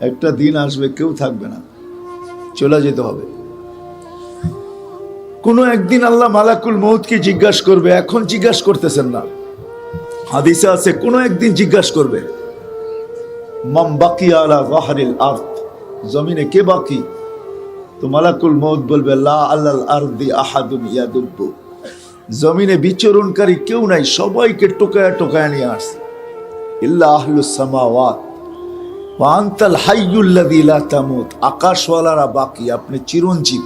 একটা দিন আসবে, কেউ থাকবে না। চলে যেতে হবে। কোনো একদিন আল্লাহ মালাকুল মৌতকে জিজ্ঞাসা করবে, এখন জিজ্ঞাসা করতেছেন না। হাদিসে আছে, কোনো একদিন জিজ্ঞাসা করবে মাম বাকি আলা ওয়াহারিল আর্থ জমিনে কে বাকি? তো মালাকুল মৌত বলবে, লা আল্লাল আরদি আহাদুন ইয়াদুব্বু। জমিনে বিচরণকারী কেউ নাই, সবাইকে টোকায়া টোকায়া নিয়ে আসছে। ইল্লা আহলুস সামাওয়াত ওয়া আনতাল তামুত, আকাশওয়ালারা বাকি, আপনি চিরঞ্জীব।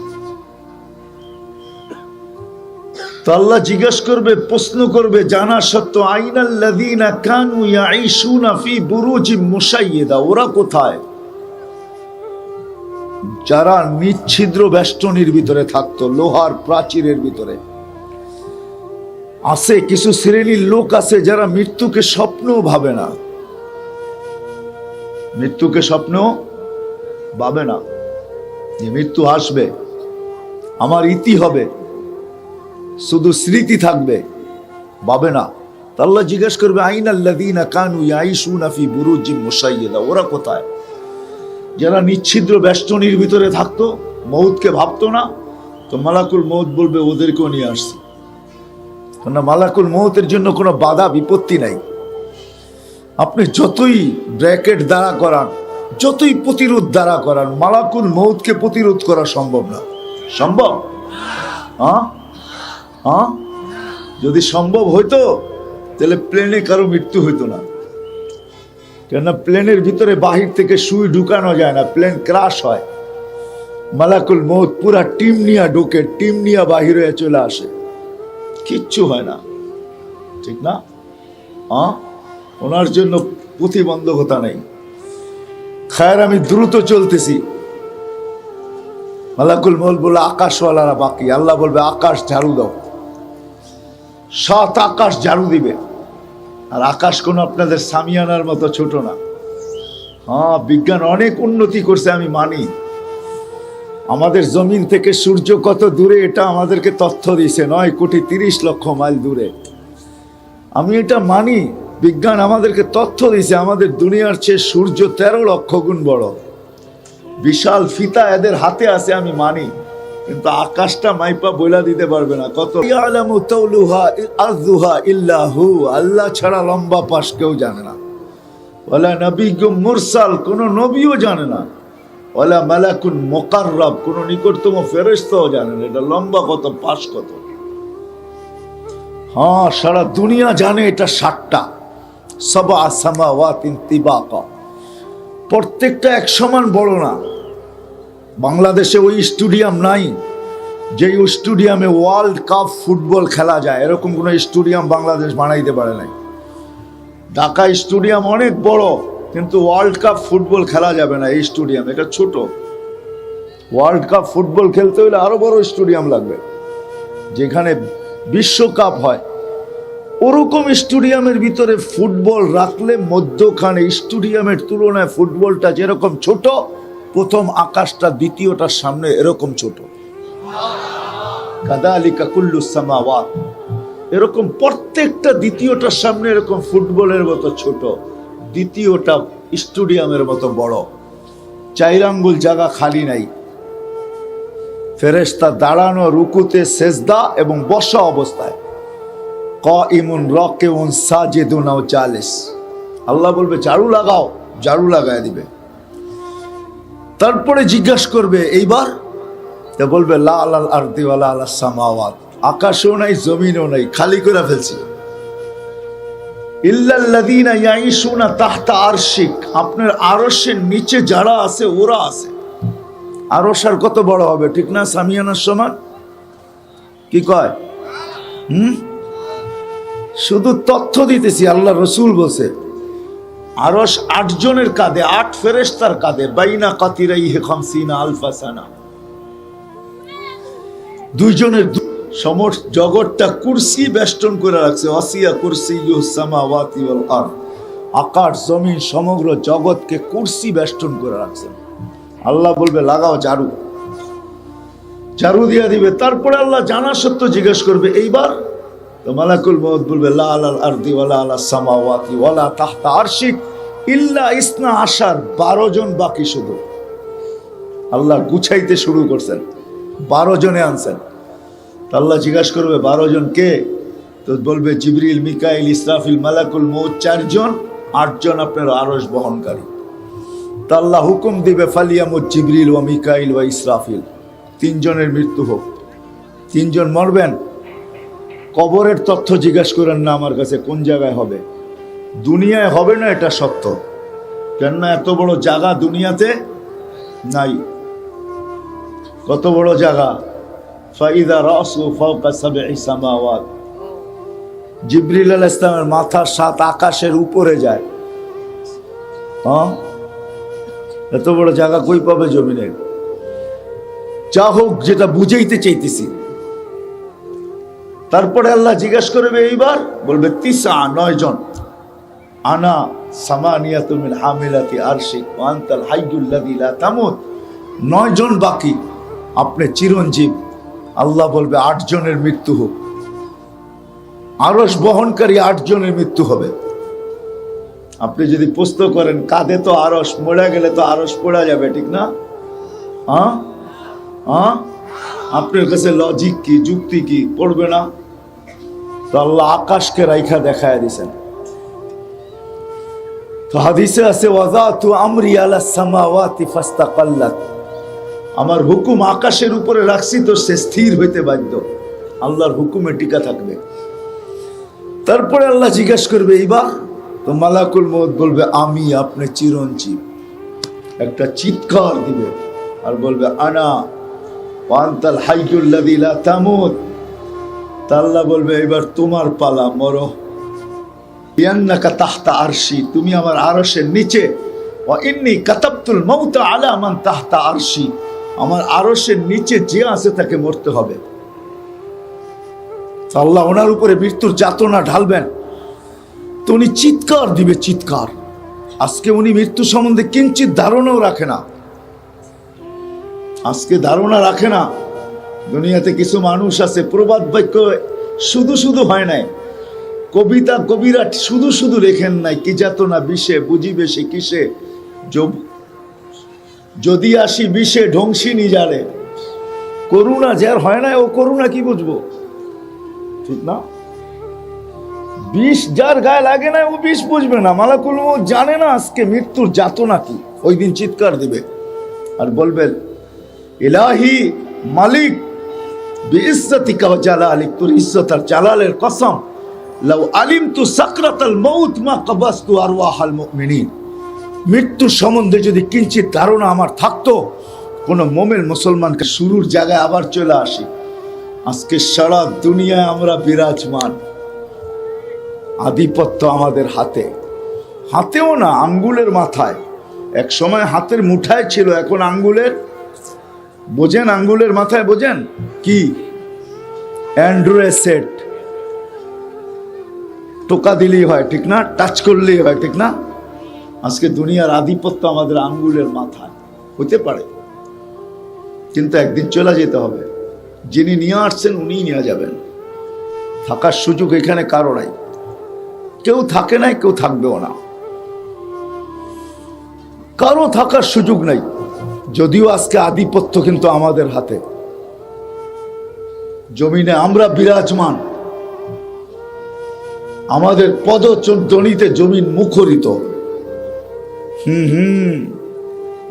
আল্লাহ করবে, প্রশ্ন করবে, জানা সত্য কানু ফি মুশাইয়্যিদা ওরা কোথায়? যারা নিচ্ছিদ্র বেষ্টনীর ভিতরে থাকতো, লোহার প্রাচীরের ভিতরে। আছে, কিছু শ্রেণির লোক আছে যারা মৃত্যুকে স্বপ্নও ভাবে না। মৃত্যুকে স্বপ্ন ভাবে না। যে মৃত্যু আসবে, আমার ইতি হবে, শুধু স্মৃতি থাকবে ভাবে না। আল্লাহ জিজ্ঞেস করবে, আইন আল্লাদিনা কানু ইয়াইশুনা ফি বুরুজিম মুসাইয়্যিদা ওরা কোথায়? যারা নিচ্ছিদ্র বেষ্টনীর ভিতরে থাকতো মৌতকে ভাবতো না, তো মালাকুল মৌত বলবে, ওদেরকেও নিয়ে আসছি। কেননা মালাকুল মৌতের জন্য কোনো বাধা, বিপত্তি নাই। আপনি যতই ব্র্যাকেট দ্বারা করান, যতই প্রতিরোধ দ্বারা করান, মালাকুল মৌতকে প্রতিরোধ করা সম্ভব না। সম্ভব? হ্যাঁ যদি সম্ভব হইতো, তাহলে প্লেনে কারও মৃত্যু হইতো না। কেননা প্লেনের ভিতরে বাহির থেকে সুই ঢুকানো যায় না, প্লেন ক্রাশ হয়। মালাকুল মৌত পুরা টিম নিয়ে ঢুকে, টিম নিয়ে বাহির হয়ে চলে আসে। কিচ্ছু হয় না। ঠিক না? হ্যাঁ ওনার জন্য প্রতিবন্ধকতা নেই। খায়ের, আমি দ্রুত চলতেছি। মালাকুল মৌল বলে আকাশওয়ালারা বাকি। আল্লাহ বলবে, আকাশ ঝাড়ু দাও। সাত আকাশ ঝাড়ু দিবে। আর আকাশ কোনো আপনাদের সামিয়ানার মতো ছোট না। হ্যাঁ বিজ্ঞান অনেক উন্নতি করছে, আমি মানি। আমাদের জমিন থেকে সূর্য কত দূরে, এটা আমাদেরকে তথ্য দিছে নয় কোটি তিরিশ লক্ষ মাইল দূরে। আমি এটা মানি। বিজ্ঞান আমাদেরকে তথ্য দিছে আমাদের দুনিয়ার চেয়ে সূর্য তেরো লক্ষ গুণ বড়। বিশাল ফিতা এদের হাতে আছে, আমি মানি, কিন্তু আকাশটা মাইপা বইলা দিতে পারবে না। কত ইল্লাহু আল্লাহ ছাড়া লম্বা পাশ কেউ জানে না। ওয়ালা নবিগুম মুরসাল, কোন নবীও জানে না। ওয়ালা মালাকুন মুকাররাব, কোন নিকটতম ফেরেশতাও জানে না, এটা লম্বা কত, পাশ কত। হ্যাঁ সারা দুনিয়া জানে এটা ষাটটা। সবা সামাওয়াতিন তিবাকা। প্রত্যেকটা এক সমান বড় না। বাংলাদেশে ওই স্টেডিয়াম নাই, যেই স্টেডিয়ামে ওয়ার্ল্ড কাপ ফুটবল খেলা যায়। এরকম কোনো স্টেডিয়াম বাংলাদেশ বানাইতে পারে নাই। ঢাকা স্টেডিয়াম অনেক বড়, কিন্তু ওয়ার্ল্ড কাপ ফুটবল খেলা যাবে না এই স্টেডিয়াম, এটা ছোট। ওয়ার্ল্ড কাপ ফুটবল খেলতে হলে আরও বড় স্টেডিয়াম লাগবে, যেখানে বিশ্বকাপ হয়। ওরকম স্টেডিয়ামের ভিতরে ফুটবল রাখলে মধ্যখানে স্টেডিয়ামের তুলনায় ফুটবলটা যেরকম ছোট, প্রথম আকাশটা, দ্বিতীয়টার সামনে এরকম ছোট। কাদালিকা কুল্লু সামাওয়াত। এরকম প্রত্যেকটা দ্বিতীয়টার সামনে এরকম ফুটবলের মতো ছোট, দ্বিতীয়টা স্টেডিয়ামের মতো বড়। চাইর আঙ্গুল জায়গা খালি নাই। ফেরেস্তা দাঁড়ানো রুকুতে সেজদা এবং বসা অবস্থায়। ক ইমুন রকে উন সাজেদুনাও চালিস আল্লাহ বলবে, ঝাড়ু লাগাও, ঝাড়ু লাগায় দিবে। তারপরে জিজ্ঞাসা করবে, এইবার? তা বলবে, লা আলাল আরদিওয়ালা আলা সামাওয়াত। আকাশও নাই, জমিনও নাই, খালি করে ফেলছি। ইল্লাল্লাযীনা ইয়াঈশুনা তাহতা আরশিক। আপনার আরশের নিচে যারা আছে, ওরা আছে। আরশ আর কত বড় হবে, ঠিক না সামিয়ানার সমান? কি কয়? হুম? শুধু তথ্য দিতেছি, আল্লাহ রসুল বসে আরস আট জনের কাঁধে, আট ফেরেস্তার কাঁধে, বাইনা কাতিরাই হে খামসিনা আলফাসানা দুইজনের সমস্ত জগৎটা কুরসি বেষ্টন করে রাখছে অসিয়া কুরসি সামাওয়াতি ওয়াল আরদ। আকাশ, জমিন, সমগ্র জগৎকে কুরসি বেষ্টন করে রাখছেন আল্লাহ বলবে, লাগাও ঝাড়ু। ঝাড়ু দিয়া দিবে। তারপরে আল্লাহ জানা সত্য জিজ্ঞেস করবে, এইবার তো মালাকুল মৌত বলবে লা আরদি ওয়ালা আলা ওয়ালা ইসনা আসার বারো জন বাকি শুধু। আল্লাহ গুছাইতে শুরু করছেন, বারো জনে আনছেন। আল্লাহ জিজ্ঞাসা করবে, বারো জন কে? তো বলবে, জিবরিল, মিকাইল, ইসরাফিল, মালাকুল মৌ চারজন, আটজন আপনার আরস বহনকারী। তা হুকুম দিবে ফালিয়ামুদ জিবরিল ও মিকাইল ও ইসরাফিল। তিনজনের মৃত্যু হোক। তিনজন মরবেন কবরের তথ্য জিজ্ঞাসা করেন, না, আমার কাছে কোন জায়গায় হবে? দুনিয়ায় হবে না, এটা সত্য। কেননা এত বড় জায়গা দুনিয়াতে নাই। কত বড় জায়গা? ফাইদা রাসু সাবঈ সামাওয়াত। জিবরিল আলাইহিস ইসলামের মাথা সাত আকাশের উপরে যায়। হ্যাঁ? এত বড় জায়গা কই পাবে জমিনের? যা হোক, যেটা বুঝাইতে চাইতেছি। তারপরে আল্লাহ জিজ্ঞাসা করবে, এইবার? বলবে, তিসা, নয় জন। আনা সামানিয়া তুমিল হামিলাতি আরশিক ওয়ান্তাল হাইয়ুল্লাযী লা তামুত। নয় জন বাকি, আপনি চিরঞ্জীব। আল্লাহ বলবে, আট জনের মৃত্যু হোক। আরস বহনকারী আট জনের মৃত্যু হবে। আপনি যদি প্রশ্ন করেন, কাঁধে তো আরস মরে গেলে তো আরস পড়া যাবে, ঠিক না? হ্যাঁ হ্যাঁ আপনার কাছে লজিক কি, যুক্তি কি? পড়বে না? তো আল্লাহ আকাশকে রাইখা দেখায় দিছেন। তো হাদিসে আছে, ওয়াজাতু আমরি আলা সামাওয়াতি ফাস্তাকাল্লাত। আমার হুকুম আকাশের উপরে রাখছি, তো সে স্থির হইতে বাধ্য। আল্লাহর হুকুমে টিকা থাকবে। তারপরে আল্লাহ জিজ্ঞেস করবে এইবার তো মালাকুল মত বলবে, আমি, আপনি চিরঞ্জীব। একটা চিৎকার দিবে আর বলবে, আনা ওয়ান্তাল হাইকুল্লাযী লা তামুত। তা আল্লাহ বলবে এবার তোমার পালা, মরো। ইয়ান্নাকা তাহতা আরশি, তুমি আমার আরশের নিচে। ও ইন্নি কাতাবতুল মাউতা আলা তাহতা আরশি, আমার আরশের নিচে যে আছে তাকে মরতে হবে। আল্লাহ ওনার উপরে মৃত্যুর যাতনা ঢালবেন। তো উনি চিৎকার দিবে, চিৎকার। আজকে উনি মৃত্যু সম্বন্ধে কিঞ্চিত ধারণাও রাখে না। আজকে ধারণা রাখে না। দুনিয়াতে কিছু মানুষ আছে, প্রবাদ বাক্য শুধু শুধু হয় নাই। কবিতা কবিরা শুধু শুধু লেখেন নাই, কি যাত না বিষে, বুঝিবে সে কিসে? যদি আসি বিষে ধ্বংসী নিজারে। করুণা যার হয় না ও করুণা কি বুঝব? ঠিক না? বিষ যার গায়ে লাগে না ও বিষ বুঝবে না। মালাকুল জানে না আজকে মৃত্যুর যাতনা কি। ওই দিন চিৎকার দিবে। আর বলবেন, ইলাহি মালিক আর জালালের কসম। লাউ আলিমতু সাকরাতাল মা আরওয়াহাল মুমিনিন। মৃত্যুর সম্বন্ধে যদি কিঞ্চিত ধারণা আমার থাকতো, কোনো মোমেন মুসলমানকে শুরুর জায়গায় আবার চলে আসি। আজকে সারা দুনিয়ায় আমরা বিরাজমান। আধিপত্য আমাদের হাতে। হাতেও না, আঙ্গুলের মাথায়। এক সময় হাতের মুঠায় ছিল, এখন আঙ্গুলের বোঝেন আঙ্গুলের মাথায়, বোঝেন? কি? অ্যান্ড্রয়েড সেট টোকা দিলেই হয়, ঠিক না? টাচ করলেই হয়, ঠিক না? আজকে দুনিয়ার আধিপত্য আমাদের আঙ্গুলের মাথায়। হতে পারে। কিন্তু একদিন চলে যেতে হবে। যিনি নিয়ে আসছেন, উনিই নিয়ে যাবেন। থাকার সুযোগ এখানে কারও নাই। কেউ থাকে নাই, কেউ থাকবেও না। কারও থাকার সুযোগ নাই। যদিও আজকে আধিপত্য কিন্তু আমাদের হাতে। জমিনে আমরা বিরাজমান। আমাদের পদচর্দনীতে জমিন মুখরিত। হুম হুম।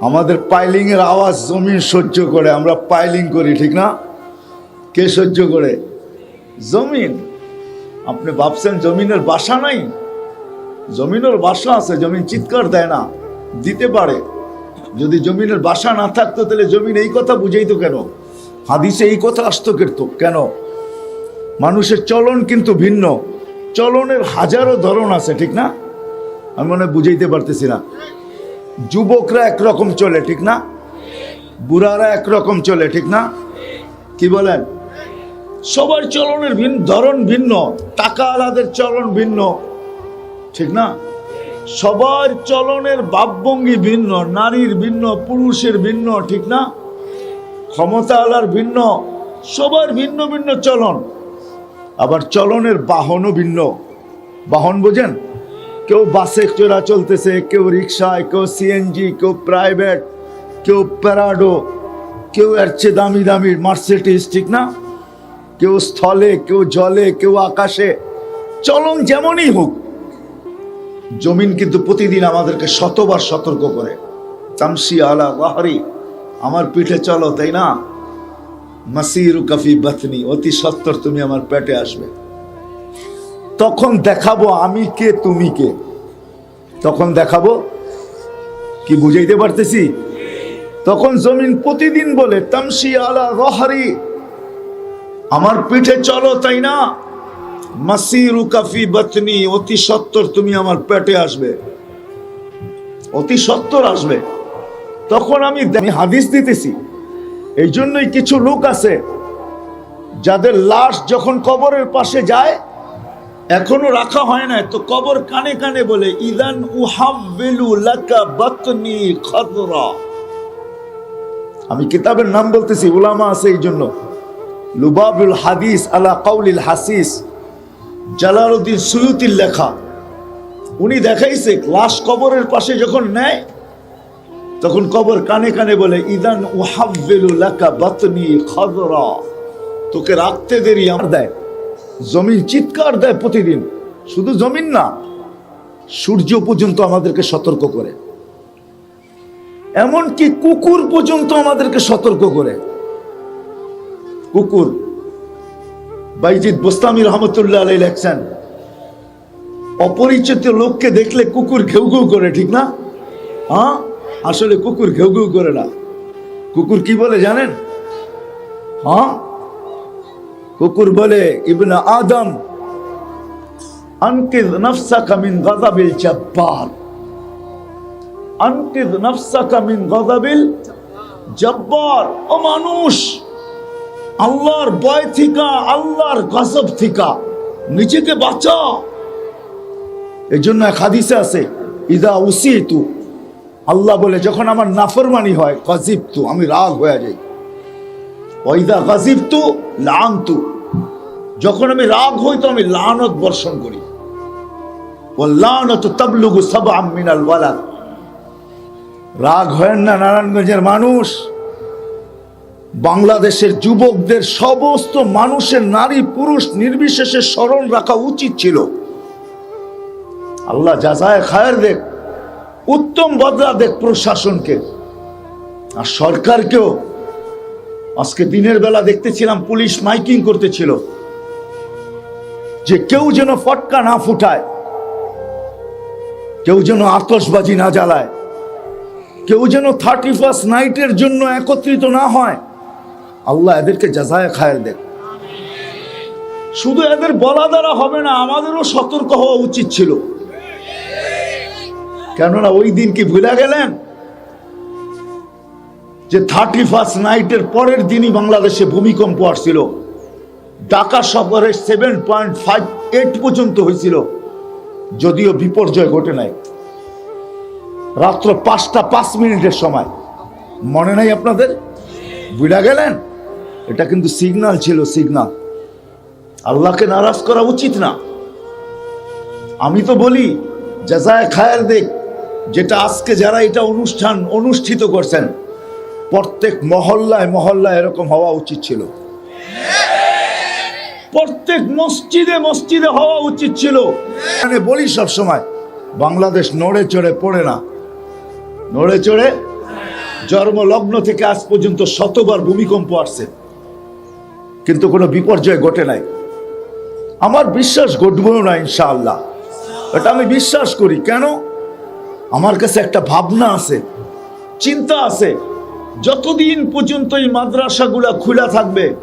আমাদের পাইলিং এর আওয়াজ জমিন সহ্য করে, আমরা পাইলিং করি, ঠিক না? কে সহ্য করে? জমিন। আপনি ভাবছেন জমিনের বাসা নাই? জমিনের বাসা আছে, জমিন চিৎকার দেয় না, দিতে পারে। যদি জমিনের বাসা না থাকতো, তাহলে জমিন এই কথা বুঝাইতো কেন? হাদিসে এই কথা আসতো কেতো কেন? মানুষের চলন কিন্তু ভিন্ন। চলনের হাজারো ধরন আছে, ঠিক না? আমি মনে বুঝাইতে পারতেছি না। যুবকরা একরকম চলে, ঠিক না? বুড়ারা একরকম চলে, ঠিক না? কি বলেন? সবার চলনের ভিন্ন ধরন ভিন্ন। টাকা আলাদের চলন ভিন্ন। ঠিক না? সবার চলনের ভাবভঙ্গি ভিন্ন, নারীর ভিন্ন, পুরুষের ভিন্ন, ঠিক না? ক্ষমতা আলার ভিন্ন, সবার ভিন্ন ভিন্ন চলন। আবার চলনের বাহনও ভিন্ন। বাহন বোঝেন? কেউ বাসে চোরা চলতেছে, কেউ রিক্সায় কেউ সিএনজি, কেউ প্রাইভেট, কেউ প্যারাডো, কেউ এর চেয়ে দামি দামি মার্সিডিস ঠিক না? কেউ স্থলে, কেউ জলে, কেউ আকাশে। চলন যেমনই হোক জমিন কিন্তু প্রতিদিন আমাদেরকে শতবার সতর্ক করে। তামসি আলা বাহারি আমার পিঠে চলো, তাই না? মাসিরু কাফি বাতনি, অতি সত্তর তুমি আমার পেটে আসবে। তখন দেখাবো আমি কে, তুমি কে। তখন দেখাবো, কি বুঝাইতে পারতেছি? তখন জমিন প্রতিদিন বলে, তামসি আলা রহারি আমার পিঠে চলো, তাই না? মাসিরু কাফি বাতনি, অতি সত্তর তুমি আমার পেটে আসবে। অতি সত্তর আসবে। তখন আমি হাদিস দিতেছি। এই জন্যই কিছু লোক আছে, যাদের লাশ যখন কবরের পাশে যায়, এখনও রাখা হয় না তো কবর কানে কানে বলে, ইদান উহাব্বিলু লাকা বাতনি খদরা। আমি কিতাবের নাম বলতেছি, উলামা আছে এই জন্য। লুবাবুল হাদিস আলা কাউলিল হাসিস। জালালউদ্দিন সুয়ুতির লেখা। উনি দেখাইছে লাশ কবরের পাশে যখন নেয়, তখন কবর কানে কানে বলে, ইদান বাতনি খদরা। তোকে রাখতে দেরি, আমার দেয়। জমিন চিৎকার দেয় প্রতিদিন। শুধু জমিন না, সূর্য পর্যন্ত আমাদেরকে সতর্ক করে। এমনকি কুকুর পর্যন্ত আমাদেরকে সতর্ক করে। কুকুর বাইজিদ বোস্তামি রহমতুল্লাহ আলাই লেখছেন, অপরিচিত লোককে দেখলে কুকুর ঘেউ ঘেউ করে, ঠিক না? হ্যাঁ? আসলে কুকুর ঘেউ ঘেউ করে না। কুকুর কি বলে জানেন? হ্যাঁ? কুকুর বলে, ইবনা আদম, আনকিদ নফসাকা মিন গাযাবিল জব্বার। আনকিদ নফসাকা মিন গাযাবিল জব্বার। ও মানুষ! আল্লাহর বয় থিকা, আল্লাহর গজব থিকা। নিজেকে বাঁচা। এই জন্য এক হাদিসে আছে, ইদা উসি তু আল্লাহ বলে, যখন আমার নাফরমানি হয় গজিব তু আমি রাগ হয়ে যাই। ওইদা গাজিবতু, লানতু। যখন আমি রাগ হই, তো আমি লানত বর্ষণ করি। ও লানত তাবলুগু সাবআম মিনাল ওয়ালাদ। রাগ হয় না, নারায়ণগঞ্জের মানুষ। বাংলাদেশের যুবকদের সমস্ত মানুষের নারী পুরুষ নির্বিশেষে স্মরণ রাখা উচিত ছিল। আল্লাহ যাজায় খায়ের দেখ, উত্তম বদলা দেখ প্রশাসনকে। আর সরকারকেও, আজকে দিনের বেলা দেখতেছিলাম পুলিশ মাইকিং করতেছিল। যে কেউ যেন ফটকা না ফুটায়, কেউ যেন আতসবাজি না জ্বালায়, কেউ যেন থার্টি ফার্স্ট নাইটের জন্য একত্রিত না হয়। আল্লাহ এদেরকে যাজায় খায়ের দেখ শুধু এদের বলা দ্বারা হবে না, আমাদেরও সতর্ক হওয়া উচিত ছিল। কেননা ওই দিন কি ভুলে গেলেন? যে থার্টি ফার্স্ট নাইটের পরের দিনই বাংলাদেশে ভূমিকম্প আসছিল। ঢাকা শহরে সেভেন পয়েন্ট ফাইভ এইট পর্যন্ত হয়েছিল। যদিও বিপর্যয় ঘটে নাই। রাত্র পাঁচটা পাঁচ মিনিটের সময়। মনে নাই আপনাদের? বুঝা গেলেন? এটা কিন্তু সিগনাল ছিল সিগনাল আল্লাহকে নারাজ করা উচিত না। আমি তো বলি যাজায় খায়ের দেখ যেটা আজকে যারা এটা অনুষ্ঠান অনুষ্ঠিত করছেন, প্রত্যেক মহল্লায় মহল্লায় এরকম হওয়া উচিত ছিল। প্রত্যেক মসজিদে মসজিদে হওয়া উচিত ছিল। মানে বলি সব সময় বাংলাদেশ নড়ে চড়ে পড়ে না। নড়ে চড়ে জন্ম লগ্ন থেকে আজ পর্যন্ত শতবার ভূমিকম্প আসছে। কিন্তু কোনো বিপর্যয় ঘটে নাই। আমার বিশ্বাস ঘটবেও না, ইনশাআল্লাহ। এটা আমি বিশ্বাস করি। কেন? আমার কাছে একটা ভাবনা আছে, চিন্তা আছে। যতদিন পর্যন্ত এই মাদ্রাসাগুলা খোলা থাকবে,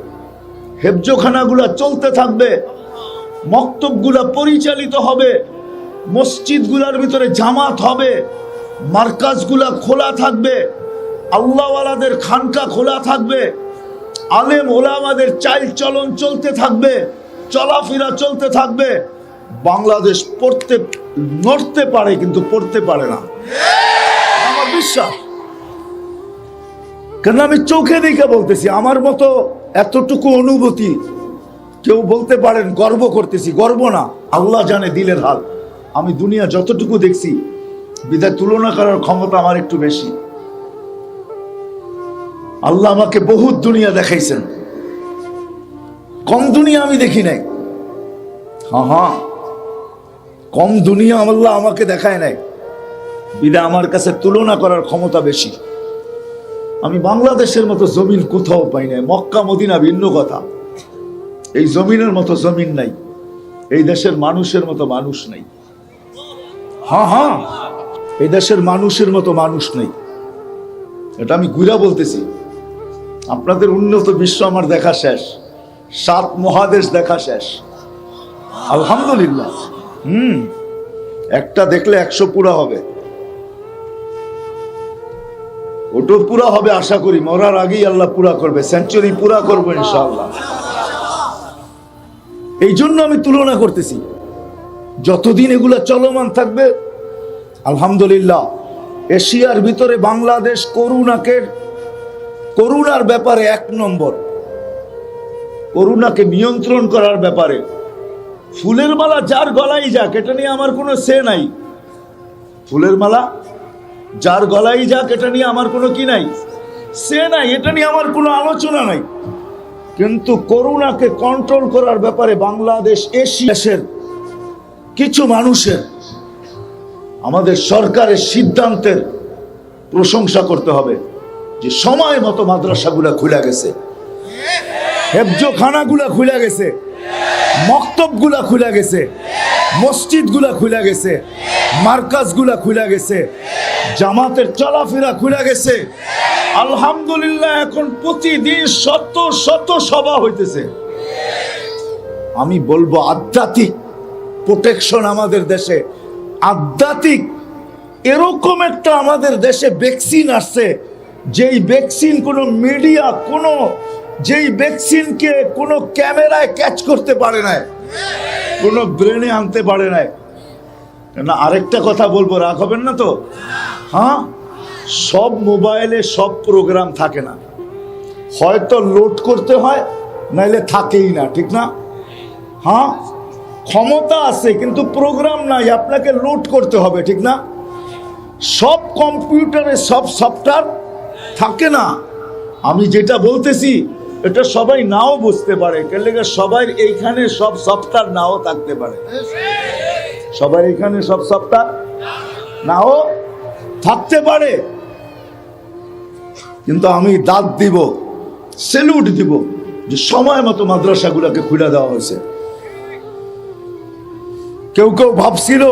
হেফজোখানাগুলা চলতে থাকবে, মক্তবগুলা পরিচালিত হবে, মসজিদগুলার ভিতরে জামাত হবে, মার্কাজগুলা খোলা থাকবে, আল্লাহওয়ালাদের খানকা খোলা থাকবে আলেম ওলামাদের চাল চলন চলতে থাকবে, চলাফেরা চলতে থাকবে। বাংলাদেশ পড়তে, নড়তে পারে কিন্তু পড়তে পারে না। আমার বিশ্বাস। কেন আমি চোখে দেখে বলতেছি, আমার মতো এতটুকু অনুভূতি কেউ বলতে পারেন, গর্ব করতেছি, গর্ব না। আল্লাহ জানে দিলের হাল। আমি দুনিয়া যতটুকু দেখছি, বিদায় তুলনা করার ক্ষমতা আমার একটু বেশি। আল্লাহ আমাকে বহুত দুনিয়া দেখাইছেন। কম দুনিয়া আমি দেখি নাই। হ্যাঁ হ্যাঁ। কম দুনিয়া আল্লাহ আমাকে দেখায় নাই। বিদা আমার কাছে তুলনা করার ক্ষমতা বেশি। আমি বাংলাদেশের মতো জমিন কোথাও পাই নাই। মক্কা মদিনা ভিন্ন কথা। এই জমিনের মতো জমিন নাই। এই দেশের মানুষের মতো মানুষ নাই। হ্যাঁ হ্যাঁ। এই দেশের মানুষের মতো মানুষ নেই। এটা আমি গুইরা বলতেছি। আপনাদের উন্নত বিশ্ব আমার দেখা শেষ। সাত মহাদেশ দেখা শেষ। আলহামদুলিল্লাহ। হুম। একটা দেখলে একশো পুরা হবে। ওটো পুরা হবে আশা করি। মরার আগেই আল্লাহ পুরা করবে। সেঞ্চুরি পুরা করব ইনশাআল্লাহ। এই জন্য আমি তুলনা করতেছি। যতদিন এগুলা চলমান থাকবে, আলহামদুলিল্লাহ, এশিয়ার ভিতরে বাংলাদেশ করুণাকে করুণার ব্যাপারে এক নম্বর। করুণাকে নিয়ন্ত্রণ করার ব্যাপারে। ফুলের মালা যার গলাই যাক, এটা নিয়ে আমার কোনো সে নাই। ফুলের মালা যার গলাই যাক, এটা নিয়ে আমার কোনো কি নাই? সে নাই, এটা নিয়ে আমার কোনো আলোচনা নাই। কিন্তু করুণাকে কন্ট্রোল করার ব্যাপারে বাংলাদেশ এশিয়াসের কিছু মানুষের, আমাদের সরকারের সিদ্ধান্তের প্রশংসা করতে হবে। যে সময় মতো মাদ্রাসাগুলা খুলে গেছে। হেফজোখানাগুলা খুলে গেছে। মক্তবগুলা খুলে গেছে। মসজিদগুলা খুলে গেছে। মার্কাজগুলা খুলে গেছে। জামাতের চলাফেরা খুলে গেছে। আলহামদুলিল্লাহ এখন প্রতিদিন শত শত সভা হইতেছে। আমি বলব আধ্যাত্মিক প্রোটেকশন আমাদের দেশে। আধ্যাত্মিক এরকম একটা আমাদের দেশে ভ্যাকসিন আসছে। যেই ভ্যাকসিন কোনো মিডিয়া কোনো যেই ভ্যাকসিনকে কোনো ক্যামেরায় ক্যাচ করতে পারে না কোনো ব্রেনে আনতে পারে না না, আরেকটা কথা বলব, রাগ রাখবেন না তো? হ্যাঁ? সব মোবাইলে সব প্রোগ্রাম থাকে না। হয়তো লোড করতে হয়, নাইলে থাকেই না, ঠিক না? হ্যাঁ? ক্ষমতা আছে, কিন্তু প্রোগ্রাম নাই, আপনাকে লোড করতে হবে, ঠিক না? সব কম্পিউটারে সব সফটওয়্যার থাকে না। আমি যেটা বলতেছি, এটা সবাই নাও বুঝতে পারে। সবাই এইখানে সব সপ্তাহ নাও থাকতে পারে। সবাই এখানে সব সপ্তাহ নাও থাকতে পারে। কিন্তু আমি দাঁত দিব সেলুট দিব, যে সময় মতো মাদ্রাসাগুলোকে খুলে দেওয়া হয়েছে। কেউ কেউ ভাবছিল,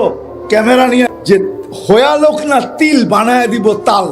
ক্যামেরা নিয়ে যে হয়া লোক না, তিল বানায় দিব তাল।